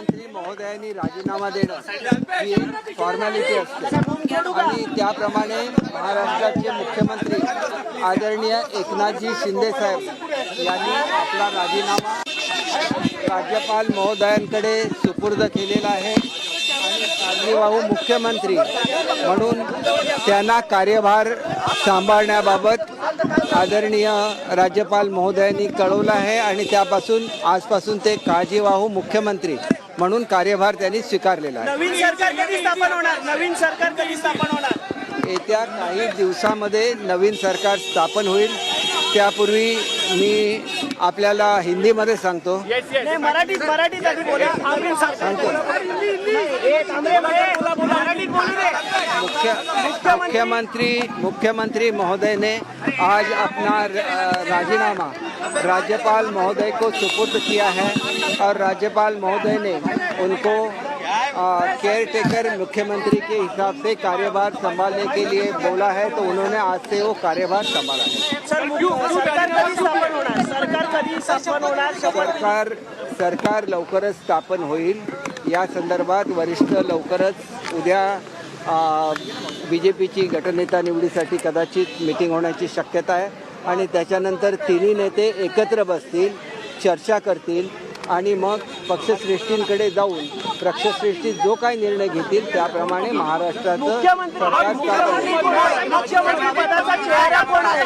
मुख्यमंत्री महोदयांनी राजीनामा देणं ही एक फॉर्मॅलिटी असते. आणि त्याप्रमाणे महाराष्ट्राचे मुख्यमंत्री आदरणीय एकनाथजी शिंदे साहेब यांनी आपला राजीनामा राज्यपाल महोदयांकडे सुपूर्द केलेला आहे. कार्यवाहू मुख्यमंत्री म्हणून त्यांना कार्यभार सांभाळण्याबाबत आदरणीय राज्यपाल महोदयांनी कळवलं आहे आणि त्यापासून आजपासून ते काळजीवाहू मुख्यमंत्री म्हणून कार्यभार त्यांनी स्वीकारलेला आहे. नवीन सरकार कधी स्थापन होणार? नवीन सरकार कधी स्थापन होणार? येत्या काही दिवसामध्ये नवीन सरकार स्थापन होईल. त्यापूर्वी मी आपल्याला हिंदीमध्ये सांगतो. नाही मराठीत मराठीत आधी मुख्यमंत्री मुख्यमंत्री महोदय ने आज अपना राजीनामा। राज्यपाल महोदय को सुपुर्द किया है और राज्यपाल महोदय ने उनको केयर टेकर मुख्यमंत्री के हिसाब से कार्यभार संभालने के लिए बोला है तो उन्होंने आज से वो कार्यभार संभाला है। सरकार सरकार लवकरच स्थापन होईल. या संदर्भात वरिष्ठ लवकरच उद्या बी जे पीची गटनेता निवडीसाठी कदाचित मिटिंग होण्याची शक्यता आहे आणि त्याच्यानंतर तिन्ही नेते एकत्र बसतील चर्चा करतील आणि मग पक्षश्रेष्ठींकडे जाऊन पक्षश्रेष्ठी जो काही निर्णय घेतील त्याप्रमाणे महाराष्ट्राचं मुख्यमंत्री सरकार स्थापन होईल. मुख्यमंत्री पदाचा चेहरा कोण आहे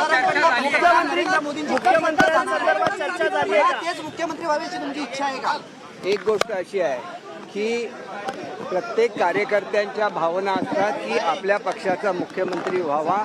मुख्यमंत्री मुख्यमंत्र्यांसंदर्भात चर्चा झाली आहे का? तेच मुख्यमंत्री व्हावीची तुमची इच्छा आहे का एक गोष्ट अशी आहे की प्रत्येक कार्यकर्त्यांच्या भावना असतात की आपल्या पक्षाचा मुख्यमंत्री व्हावा.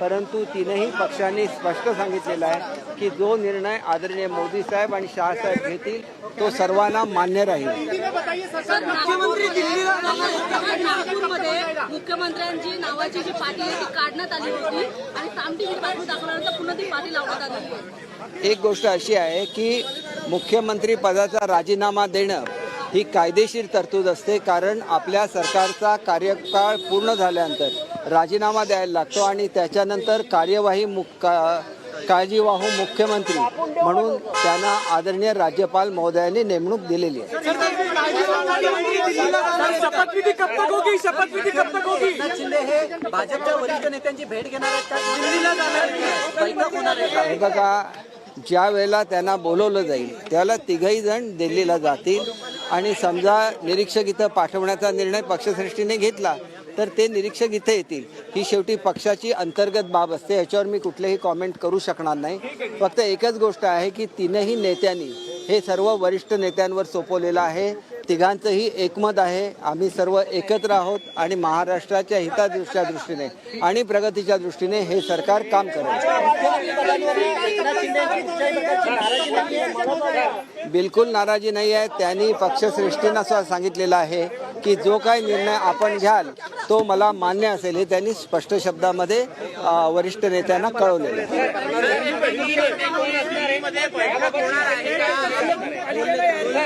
परंतु तीनही पक्षांनी स्पष्ट सांगितलेलं आहे की जो निर्णय आदरणीय मोदी साहेब आणि शहासाहेब घेतील तो सर्वांना मान्य राहील. मुख्यमंत्री दिल्लीला नागपूरमध्ये मुख्यमंत्र्यांची नावाची जी पाटी आहे ती काढण्यात आली होती आणि सामटी बातमी दाखवल्यानंतर पुन्हा ती पाटी लावण्यात आली आहे. एक गोष्ट अशी आहे की मुख्यमंत्री पदाचा राजीनामा देणं ही कायदेशीर तरतूद असते कारण आपल्या सरकारचा कार्यकाळ पूर्ण झाल्यानंतर राजीनामा द्यायला लागतो आणि त्याच्यानंतर कार्यवाही का- काळजीवाहू मुख्यमंत्री म्हणून त्यांना आदरणीय राज्यपाल महोदयांनी नेमणूक दिलेली आहे. शपथविधी कब तक होगी? शपथविधी कब तक होगी? एकनाथ शिंदे भाजपच्या वरिष्ठ नेत्यांची भेट घेणार आहेत का? ज्या वेळेला त्यांना बोलवलं जाईल त्याला तिघही जण दिल्लीला जातील. आणि समजा निरीक्षक इथं पाठवण्याचा निर्णय पक्षश्रेष्ठीने घेतला तर ते निरीक्षक इथे येतील. ही शेवटी पक्षाची अंतर्गत बाब असते याच्यावर मी कुठलेही कॉमेंट करू शकणार नाही. फक्त एकच गोष्ट आहे की तीनही नेत्यांनी हे सर्व वरिष्ठ नेत्यांवर सोपवलेलं आहे. तिघांचंही एकमत आहे. आम्ही सर्व एकत्र आहोत आणि महाराष्ट्राच्या हिताच्या दृष्टीने आणि प्रगतीच्या दृष्टीने हे सरकार काम करेल. बिलकुल नाराजी नाही आहे. त्यांनी पक्षश्रेष्ठींना सांगितलेलं आहे की जो काही निर्णय आपण घ्याल तो मला मान्य असेल हे त्यांनी स्पष्ट शब्दामध्ये वरिष्ठ नेत्यांना कळवलेलं आहे.